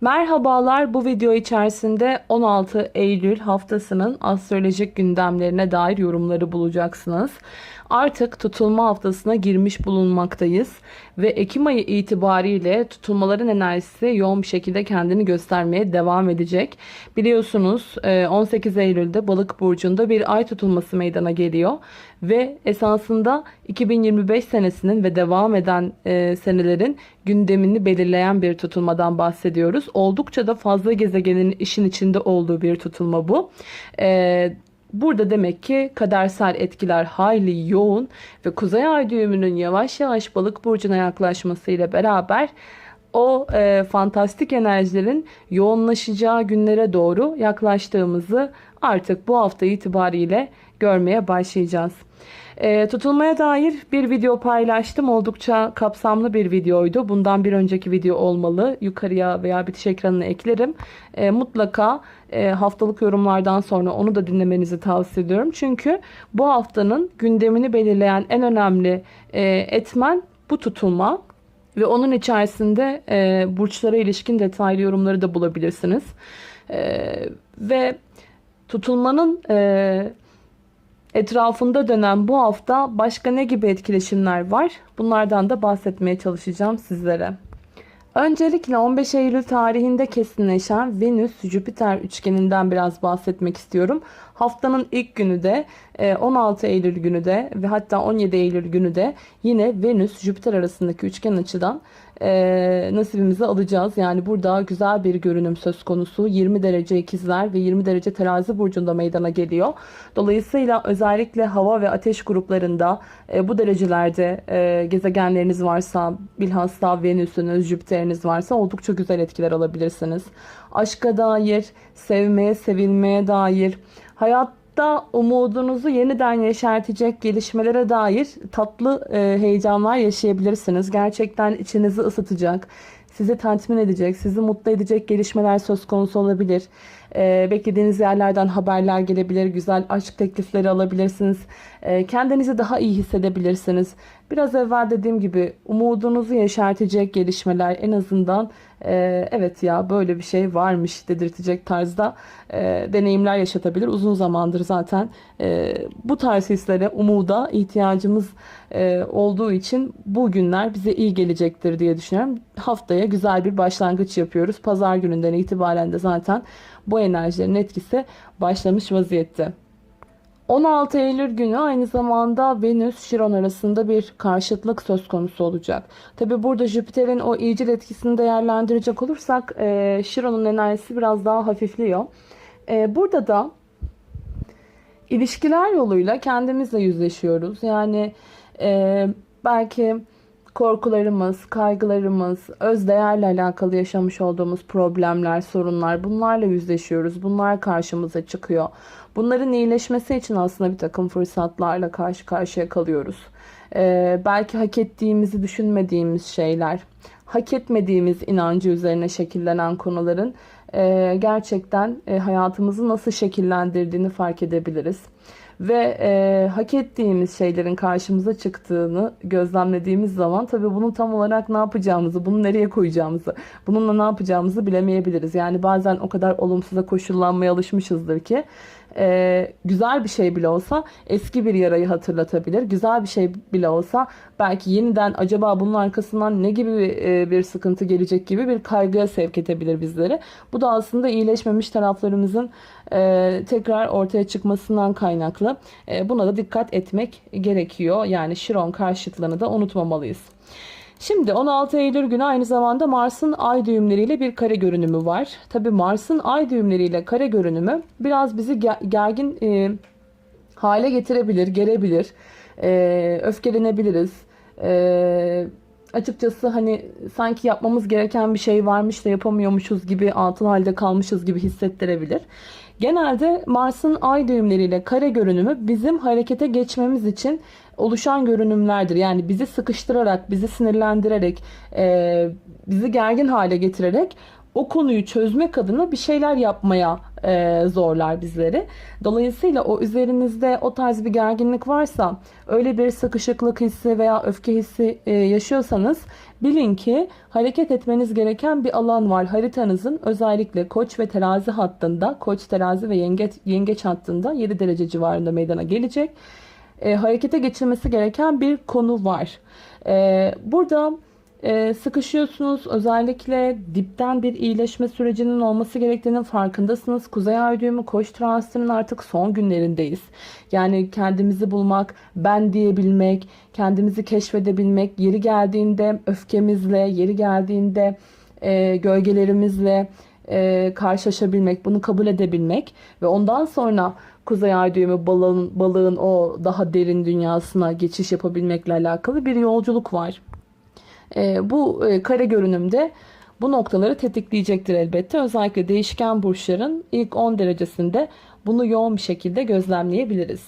Merhabalar bu video içerisinde 16 Eylül haftasının astrolojik gündemlerine dair yorumları bulacaksınız. Artık tutulma haftasına girmiş bulunmaktayız ve Ekim ayı itibariyle tutulmaların enerjisi yoğun bir şekilde kendini göstermeye devam edecek. Biliyorsunuz e, 18 Eylül'de Balık burcunda bir ay tutulması meydana geliyor ve esasında 2025 senesinin ve devam eden e, senelerin gündemini belirleyen bir tutulmadan bahsediyoruz. Oldukça da fazla gezegenin işin içinde olduğu bir tutulma bu. E, Burada demek ki kadersel etkiler hayli yoğun ve Kuzey Ay düğümünün yavaş yavaş balık burcuna yaklaşmasıyla beraber o e, fantastik enerjilerin yoğunlaşacağı günlere doğru yaklaştığımızı artık bu hafta itibariyle görmeye başlayacağız. E, tutulmaya dair bir video paylaştım. Oldukça kapsamlı bir videoydu. Bundan bir önceki video olmalı. Yukarıya veya bitiş ekranına eklerim. E, mutlaka e, haftalık yorumlardan sonra onu da dinlemenizi tavsiye ediyorum. Çünkü bu haftanın gündemini belirleyen en önemli e, etmen bu tutulma. Ve onun içerisinde e, burçlara ilişkin detaylı yorumları da bulabilirsiniz. E, ve tutulmanın e, etrafında dönen bu hafta başka ne gibi etkileşimler var? Bunlardan da bahsetmeye çalışacağım sizlere. Öncelikle 15 Eylül tarihinde kesinleşen Venüs-Jüpiter üçgeninden biraz bahsetmek istiyorum. Haftanın ilk günü de 16 e, Eylül günü de ve hatta 17 Eylül günü de yine Venüs-Jüpiter arasındaki üçgen açıdan e, nasibimizi alacağız. Yani burada güzel bir görünüm söz konusu. 20 derece ikizler ve 20 derece terazi burcunda meydana geliyor. Dolayısıyla özellikle hava ve ateş gruplarında e, bu derecelerde e, gezegenleriniz varsa bilhassa Venüs'ünüz, Jüpiter'iniz varsa oldukça güzel etkiler alabilirsiniz. Aşka dair, sevmeye, sevilmeye dair, hayatta umudunuzu yeniden yeşertecek gelişmelere dair tatlı e, heyecanlar yaşayabilirsiniz. Gerçekten içinizi ısıtacak, sizi tatmin edecek, sizi mutlu edecek gelişmeler söz konusu olabilir. E, beklediğiniz yerlerden haberler gelebilir, güzel aşk teklifleri alabilirsiniz. E, kendinizi daha iyi hissedebilirsiniz. Biraz evvel dediğim gibi umudunuzu yeşertecek gelişmeler en azından e, evet ya böyle bir şey varmış dedirtecek tarzda e, deneyimler yaşatabilir. Uzun zamandır zaten e, bu tarz hislere, umuda ihtiyacımız e, olduğu için bu günler bize iyi gelecektir diye düşünüyorum. Haftaya güzel bir başlangıç yapıyoruz. Pazar gününden itibaren de zaten bu enerjilerin etkisi başlamış vaziyette. 16 Eylül günü aynı zamanda Venüs Şiron arasında bir karşıtlık söz konusu olacak. Tabi burada Jüpiter'in o iyicil etkisini değerlendirecek olursak e, Şiron'un enerjisi biraz daha hafifliyor. E, burada da ilişkiler yoluyla kendimizle yüzleşiyoruz. Yani e, belki korkularımız, kaygılarımız, öz değerle alakalı yaşamış olduğumuz problemler, sorunlar bunlarla yüzleşiyoruz. Bunlar karşımıza çıkıyor. Bunların iyileşmesi için aslında bir takım fırsatlarla karşı karşıya kalıyoruz. Ee, belki hak ettiğimizi düşünmediğimiz şeyler, hak etmediğimiz inancı üzerine şekillenen konuların e, gerçekten e, hayatımızı nasıl şekillendirdiğini fark edebiliriz ve e, hak ettiğimiz şeylerin karşımıza çıktığını gözlemlediğimiz zaman tabii bunu tam olarak ne yapacağımızı, bunu nereye koyacağımızı, bununla ne yapacağımızı bilemeyebiliriz. Yani bazen o kadar olumsuza koşullanmaya alışmışızdır ki e, güzel bir şey bile olsa eski bir yarayı hatırlatabilir. Güzel bir şey bile olsa belki yeniden acaba bunun arkasından ne gibi e, bir sıkıntı gelecek gibi bir kaygıya sevk edebilir bizleri. Bu da aslında iyileşmemiş taraflarımızın e, tekrar ortaya çıkmasından kaynaklı. E, buna da dikkat etmek gerekiyor. Yani Şiron karşıtlığını da unutmamalıyız. Şimdi 16 Eylül günü aynı zamanda Mars'ın ay düğümleriyle bir kare görünümü var. Tabi Mars'ın ay düğümleriyle kare görünümü biraz bizi gergin e, hale getirebilir, gerebilir, e, öfkelenebiliriz. E, açıkçası hani sanki yapmamız gereken bir şey varmış da yapamıyormuşuz gibi atıl halde kalmışız gibi hissettirebilir. Genelde Mars'ın ay düğümleriyle kare görünümü bizim harekete geçmemiz için oluşan görünümlerdir. Yani bizi sıkıştırarak, bizi sinirlendirerek, e, bizi gergin hale getirerek o konuyu çözmek adına bir şeyler yapmaya e, zorlar bizleri. Dolayısıyla o üzerinizde o tarz bir gerginlik varsa, öyle bir sıkışıklık hissi veya öfke hissi e, yaşıyorsanız Bilin ki hareket etmeniz gereken bir alan var haritanızın özellikle koç ve terazi hattında koç terazi ve yengeç, yengeç hattında 7 derece civarında meydana gelecek. E, harekete geçilmesi gereken bir konu var. E, burada e, sıkışıyorsunuz. Özellikle dipten bir iyileşme sürecinin olması gerektiğinin farkındasınız. Kuzey ay düğümü koç transitinin artık son günlerindeyiz. Yani kendimizi bulmak, ben diyebilmek, kendimizi keşfedebilmek, yeri geldiğinde öfkemizle, yeri geldiğinde e, gölgelerimizle e, karşılaşabilmek, bunu kabul edebilmek ve ondan sonra Kuzey Ay düğümü balığın, balığın o daha derin dünyasına geçiş yapabilmekle alakalı bir yolculuk var. E, bu e, kare görünümde bu noktaları tetikleyecektir elbette. Özellikle değişken burçların ilk 10 derecesinde bunu yoğun bir şekilde gözlemleyebiliriz.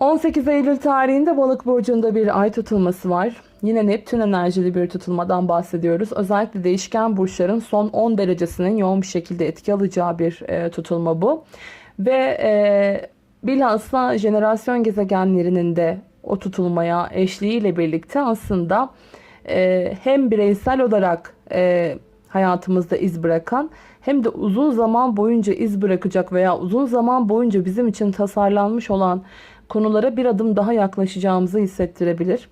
18 Eylül tarihinde Balık burcunda bir ay tutulması var. Yine Neptün enerjili bir tutulmadan bahsediyoruz. Özellikle değişken burçların son 10 derecesinin yoğun bir şekilde etki alacağı bir e, tutulma bu. Ve e, bilhassa jenerasyon gezegenlerinin de o tutulmaya eşliğiyle birlikte aslında e, hem bireysel olarak e, hayatımızda iz bırakan hem de uzun zaman boyunca iz bırakacak veya uzun zaman boyunca bizim için tasarlanmış olan konulara bir adım daha yaklaşacağımızı hissettirebilir.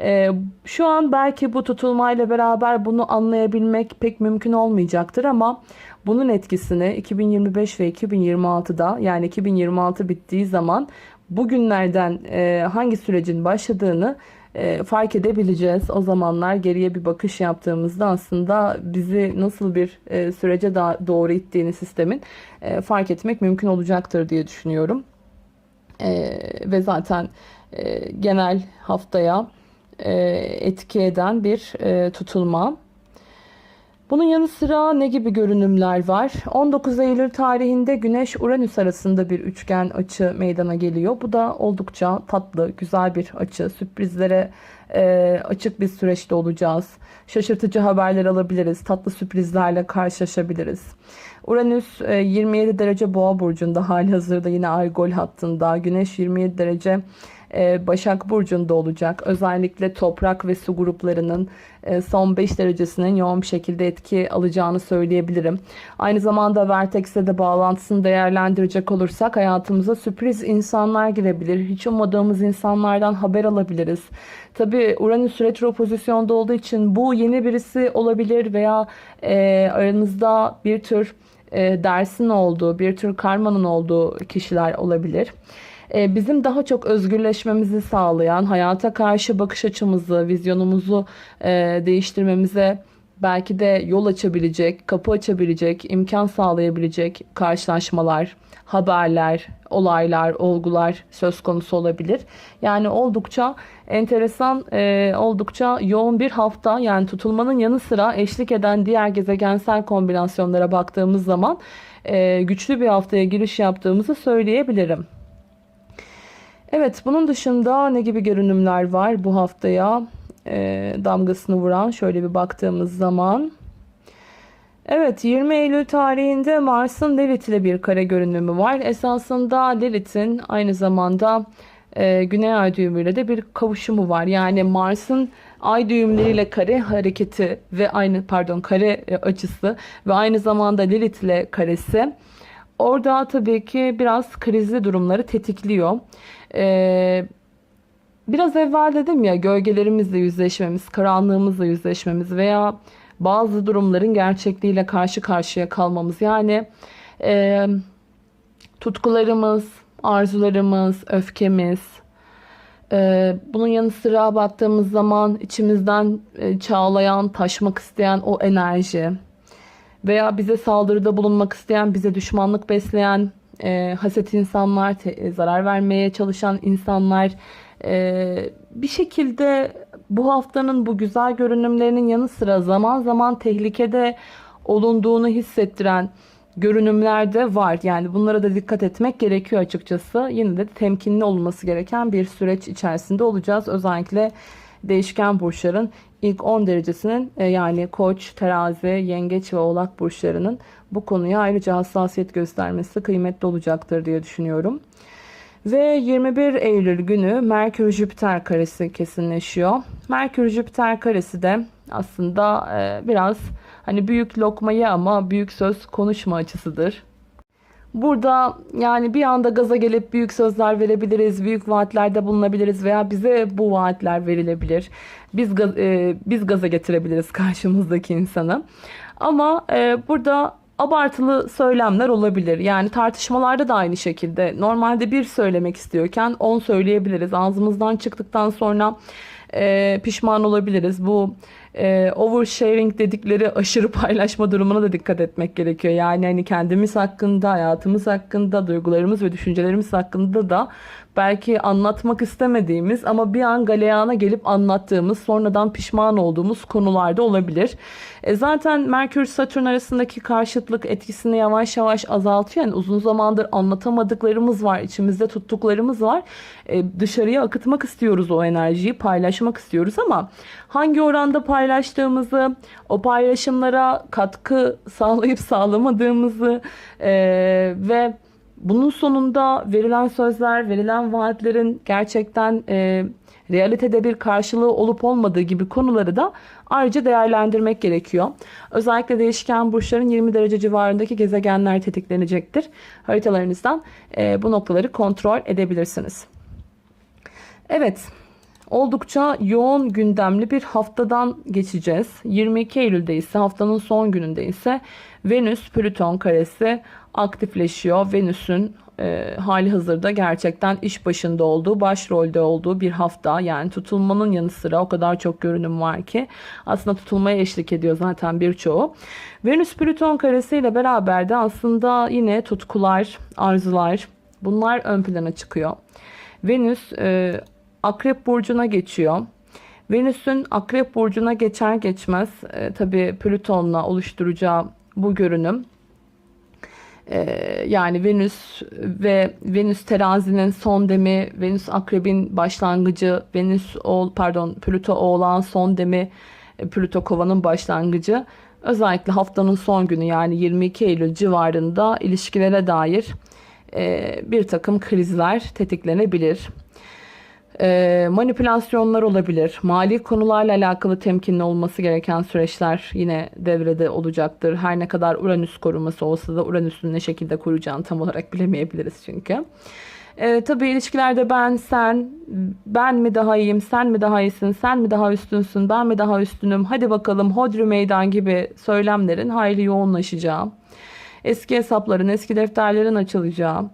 Ee, şu an belki bu tutulmayla beraber bunu anlayabilmek pek mümkün olmayacaktır ama bunun etkisini 2025 ve 2026'da yani 2026 bittiği zaman bugünlerden e, hangi sürecin başladığını e, fark edebileceğiz. O zamanlar geriye bir bakış yaptığımızda aslında bizi nasıl bir e, sürece da doğru ittiğini sistemin e, fark etmek mümkün olacaktır diye düşünüyorum. E, ve zaten e, genel haftaya e, etki eden bir e, tutulma. Bunun yanı sıra ne gibi görünümler var? 19 Eylül tarihinde Güneş-Uranüs arasında bir üçgen açı meydana geliyor. Bu da oldukça tatlı, güzel bir açı. Sürprizlere e, açık bir süreçte olacağız. Şaşırtıcı haberler alabiliriz. Tatlı sürprizlerle karşılaşabiliriz. Uranüs e, 27 derece boğa burcunda hali hazırda yine ay gol hattında. Güneş 27 derece e, Başak Burcu'nda olacak. Özellikle toprak ve su gruplarının son 5 derecesinin yoğun bir şekilde etki alacağını söyleyebilirim. Aynı zamanda Vertex'e de bağlantısını değerlendirecek olursak hayatımıza sürpriz insanlar girebilir. Hiç ummadığımız insanlardan haber alabiliriz. Tabi Uranüs retro pozisyonda olduğu için bu yeni birisi olabilir veya e, aranızda bir tür e, dersin olduğu, bir tür karmanın olduğu kişiler olabilir. E, bizim daha çok özgürleşmemizi sağlayan, hayata karşı bakış açımızı, vizyonumuzu e, değiştirmemize belki de yol açabilecek, kapı açabilecek, imkan sağlayabilecek karşılaşmalar, haberler, olaylar, olgular söz konusu olabilir. Yani oldukça enteresan, e, oldukça yoğun bir hafta. Yani tutulmanın yanı sıra eşlik eden diğer gezegensel kombinasyonlara baktığımız zaman e, güçlü bir haftaya giriş yaptığımızı söyleyebilirim. Evet bunun dışında ne gibi görünümler var bu haftaya e, damgasını vuran şöyle bir baktığımız zaman. Evet 20 Eylül tarihinde Mars'ın Lilith ile bir kare görünümü var. Esasında Lilith'in aynı zamanda e, Güney Ay düğümüyle de bir kavuşumu var. Yani Mars'ın ay düğümleriyle kare hareketi ve aynı pardon kare e, açısı ve aynı zamanda Lilith ile karesi orada tabii ki biraz krizli durumları tetikliyor. Ee, biraz evvel dedim ya gölgelerimizle yüzleşmemiz, karanlığımızla yüzleşmemiz veya bazı durumların gerçekliğiyle karşı karşıya kalmamız. Yani e, tutkularımız, arzularımız, öfkemiz, e, bunun yanı sıra baktığımız zaman içimizden e, çağlayan, taşmak isteyen o enerji veya bize saldırıda bulunmak isteyen, bize düşmanlık besleyen e, haset insanlar, te, e, zarar vermeye çalışan insanlar e, bir şekilde bu haftanın bu güzel görünümlerinin yanı sıra zaman zaman tehlikede olunduğunu hissettiren görünümler de var. Yani bunlara da dikkat etmek gerekiyor açıkçası. Yine de temkinli olması gereken bir süreç içerisinde olacağız. Özellikle değişken burçların ilk 10 derecesinin e, yani koç, terazi, yengeç ve oğlak burçlarının bu konuya ayrıca hassasiyet göstermesi kıymetli olacaktır diye düşünüyorum. Ve 21 Eylül günü Merkür Jüpiter karesi kesinleşiyor. Merkür Jüpiter karesi de aslında e, biraz hani büyük lokmayı ama büyük söz konuşma açısıdır. Burada yani bir anda gaza gelip büyük sözler verebiliriz, büyük vaatlerde bulunabiliriz veya bize bu vaatler verilebilir. Biz e, biz gaza getirebiliriz karşımızdaki insanı. Ama e, burada abartılı söylemler olabilir. Yani tartışmalarda da aynı şekilde. Normalde bir söylemek istiyorken on söyleyebiliriz. Ağzımızdan çıktıktan sonra e, pişman olabiliriz. Bu e, oversharing dedikleri aşırı paylaşma durumuna da dikkat etmek gerekiyor. Yani hani kendimiz hakkında, hayatımız hakkında, duygularımız ve düşüncelerimiz hakkında da belki anlatmak istemediğimiz ama bir an galeyana gelip anlattığımız, sonradan pişman olduğumuz konularda olabilir. E zaten Merkür Satürn arasındaki karşıtlık etkisini yavaş yavaş azaltıyor. Yani uzun zamandır anlatamadıklarımız var, içimizde tuttuklarımız var. E, dışarıya akıtmak istiyoruz o enerjiyi, paylaşmak istiyoruz ama hangi oranda paylaştığımızı, o paylaşımlara katkı sağlayıp sağlamadığımızı e, ve bunun sonunda verilen sözler, verilen vaatlerin gerçekten e, realitede bir karşılığı olup olmadığı gibi konuları da ayrıca değerlendirmek gerekiyor. Özellikle değişken burçların 20 derece civarındaki gezegenler tetiklenecektir. Haritalarınızdan e, bu noktaları kontrol edebilirsiniz. Evet, oldukça yoğun gündemli bir haftadan geçeceğiz. 22 Eylül'de ise haftanın son gününde ise Venüs Plüton karesi aktifleşiyor. Venüs'ün e, hali hazırda gerçekten iş başında olduğu, başrolde olduğu bir hafta. Yani tutulmanın yanı sıra o kadar çok görünüm var ki aslında tutulmaya eşlik ediyor zaten birçoğu. Venüs Plüton karesiyle beraber de aslında yine tutkular, arzular bunlar ön plana çıkıyor. Venüs e, Akrep Burcu'na geçiyor. Venüs'ün Akrep Burcu'na geçer geçmez e, tabi Plüton'la oluşturacağı bu görünüm ee, yani Venüs ve Venüs terazinin son demi, Venüs akrebin başlangıcı, Venüs oğul pardon Plüto oğlan son demi, e, Plüto kovanın başlangıcı. Özellikle haftanın son günü yani 22 Eylül civarında ilişkilere dair e, bir takım krizler tetiklenebilir e, manipülasyonlar olabilir. Mali konularla alakalı temkinli olması gereken süreçler yine devrede olacaktır. Her ne kadar Uranüs koruması olsa da Uranüs'ün ne şekilde koruyacağını tam olarak bilemeyebiliriz çünkü. E, tabii ilişkilerde ben, sen, ben mi daha iyiyim, sen mi daha iyisin, sen mi daha üstünsün, ben mi daha üstünüm, hadi bakalım hodri meydan gibi söylemlerin hayli yoğunlaşacağı, eski hesapların, eski defterlerin açılacağı,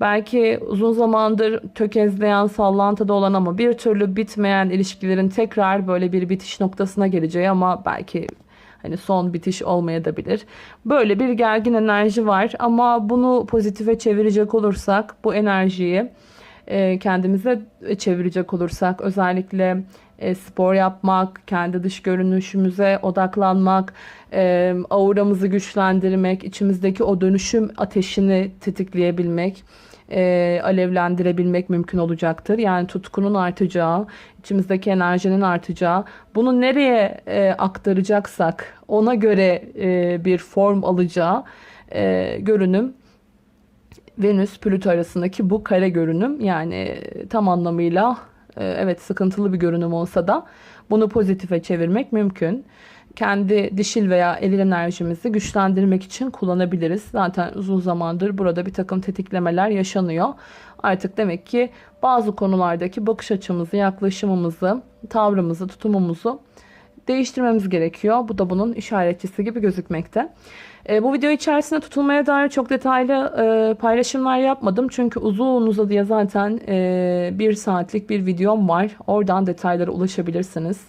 belki uzun zamandır tökezleyen, sallantıda olan ama bir türlü bitmeyen ilişkilerin tekrar böyle bir bitiş noktasına geleceği ama belki hani son bitiş olmayabilir. Böyle bir gergin enerji var ama bunu pozitife çevirecek olursak bu enerjiyi e, kendimize çevirecek olursak özellikle e, spor yapmak, kendi dış görünüşümüze odaklanmak, e, auramızı güçlendirmek, içimizdeki o dönüşüm ateşini tetikleyebilmek e, alevlendirebilmek mümkün olacaktır. Yani tutkunun artacağı, içimizdeki enerjinin artacağı, bunu nereye e, aktaracaksak ona göre e, bir form alacağı e, görünüm Venüs Plüto arasındaki bu kare görünüm yani tam anlamıyla e, evet sıkıntılı bir görünüm olsa da bunu pozitife çevirmek mümkün kendi dişil veya eril enerjimizi güçlendirmek için kullanabiliriz. Zaten uzun zamandır burada bir takım tetiklemeler yaşanıyor. Artık demek ki bazı konulardaki bakış açımızı, yaklaşımımızı, tavrımızı, tutumumuzu değiştirmemiz gerekiyor. Bu da bunun işaretçisi gibi gözükmekte. E, bu video içerisinde tutulmaya dair çok detaylı e, paylaşımlar yapmadım. Çünkü uzun uzadıya zaten e, bir saatlik bir videom var. Oradan detaylara ulaşabilirsiniz.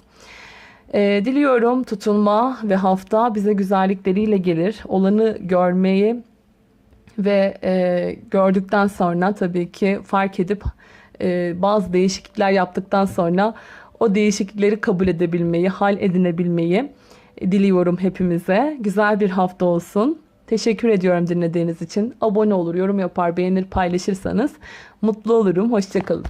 E, diliyorum tutulma ve hafta bize güzellikleriyle gelir. Olanı görmeyi ve e, gördükten sonra tabii ki fark edip e, bazı değişiklikler yaptıktan sonra o değişiklikleri kabul edebilmeyi, hal edinebilmeyi diliyorum hepimize. Güzel bir hafta olsun. Teşekkür ediyorum dinlediğiniz için. Abone olur, yorum yapar, beğenir, paylaşırsanız mutlu olurum. Hoşçakalın.